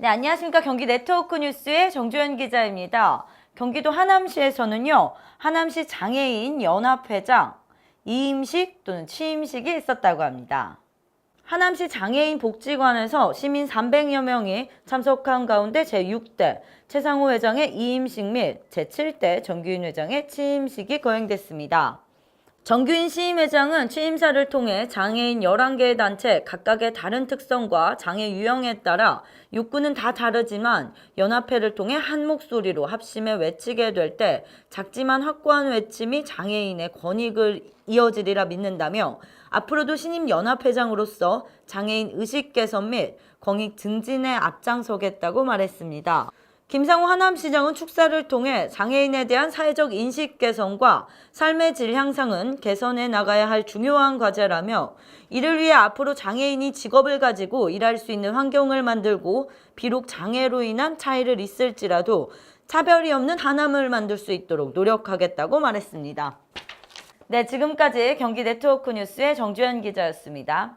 네, 안녕하십니까. 경기 네트워크 뉴스의 정주현 기자입니다. 경기도 하남시에서는요, 하남시 장애인 연합회장 이임식 또는 취임식이 있었다고 합니다. 하남시 장애인 복지관에서 시민 300여 명이 참석한 가운데 제6대 최상호 회장의 이임식 및 제7대 정규인 회장의 취임식이 거행됐습니다. 정규인 시임 회장은 취임사를 통해 장애인 11개의 단체 각각의 다른 특성과 장애 유형에 따라 욕구는 다 다르지만 연합회를 통해 한 목소리로 합심해 외치게 될 때 작지만 확고한 외침이 장애인의 권익을 이어지리라 믿는다며 앞으로도 신임 연합회장으로서 장애인 의식 개선 및 권익 증진에 앞장서겠다고 말했습니다. 김상호 하남시장은 축사를 통해 장애인에 대한 사회적 인식 개선과 삶의 질 향상은 개선해 나가야 할 중요한 과제라며 이를 위해 앞으로 장애인이 직업을 가지고 일할 수 있는 환경을 만들고 비록 장애로 인한 차이를 있을지라도 차별이 없는 하남을 만들 수 있도록 노력하겠다고 말했습니다. 네, 지금까지 경기 네트워크 뉴스의 정주현 기자였습니다.